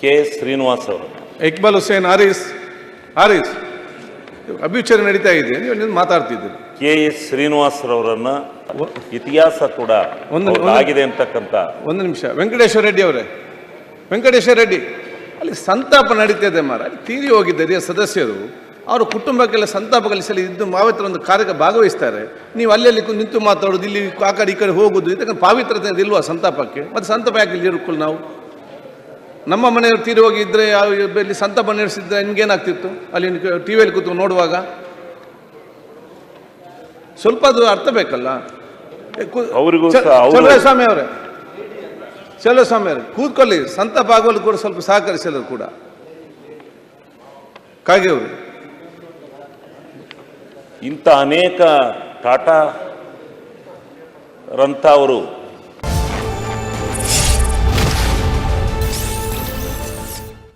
K S Srinivas ಅವರು. ಇಕ್ಬಾಲ್ ಹುಸೇನ್ ಹಾರಿಸ್ ಹಾರಿಸ್. ಅಭಿಚಾರ ನಡೀತಾ ಇದೆ ನೀವು ನೀವು ಮಾತಾಡ್ತಿದ್ದೀರಿ. ಕೆ ಎಸ್ ಶ್ರೀನಿವಾಸ್ ರವರನ್ನ ಇತಿಹಾಸ ಕೂಡ ಒಂದು- ಆಗಿದೆ ಅಂತಕ್ಕಂಥ ಒಂದು ನಿಮಿಷ ವೆಂಕಟೇಶ್ವರ ರೆಡ್ಡಿ ಅವರೇ ವೆಂಕಟೇಶ್ವರ ರೆಡ್ಡಿ ಅಲ್ಲಿ ಸಂತಾಪ ನಡೀತಿದೆ ಮಾರ ಅಲ್ಲಿ ತೀರಿ ಹೋಗಿದ್ದಾರೆ ಹಿರಿಯ ಸದಸ್ಯರು ಅವರ ಕುಟುಂಬಕ್ಕೆಲ್ಲ ಸಂತಾಪ ಕಲಿಸಲಿ ಇದ್ದು ಮಾವಿತ್ರ ಒಂದು ಕಾರ್ಯಕ್ಕೆ ಭಾಗವಹಿಸ್ತಾರೆ. ನೀವು ಅಲ್ಲೆಲ್ಲಿ ನಿಂತು ಮಾತಾಡೋದು ಇಲ್ಲಿ ಆ ಕಡೆ ಈ ಕಡೆ ಹೋಗೋದು ಇದಕ್ಕೆ ಪಾವಿತ್ರತೆ ಇಲ್ವಾ ಸಂತಾಪಕ್ಕೆ? ಮತ್ತು ಸಂತಾಪ ಯಾಕೆ ಇಲ್ಲಿ ಇರ್ಕೊಳ್ಳಿ ನಾವು? ನಮ್ಮ ಮನೆಯವರು ತೀರಿ ಹೋಗಿದ್ರೆ ಅಲ್ಲಿ ಇಲ್ಲಿ ಸಂತಾಪ ನಡೆಸಿದ್ರೆ ನಿಮಗೇನಾಗ್ತಿತ್ತು? ಅಲ್ಲಿ ಟಿ ವಿಯಲ್ಲಿ ಕೂತು ನೋಡುವಾಗ? ಸ್ವಲ್ಪ ಅದು ಅರ್ಥ ಬೇಕಲ್ಲ? ಚಲುವಸ್ವಾಮಿ ಅವರೇ ಚಲುವಸ್ವಾಮಿ ಅವರೇ. ಕೂತ್ಕೊಳ್ಳಿ. ಸಂತ ಭಾಗವಲ್ಲಿ ಕೂಡ ಸ್ವಲ್ಪ ಸಹಕರಿಸಲು ಕೂಡ. ಕಾಗೆ ಅವರು. ಇಂಥ ಅನೇಕ ಟಾಟಾ ರಂಥ ಅವರು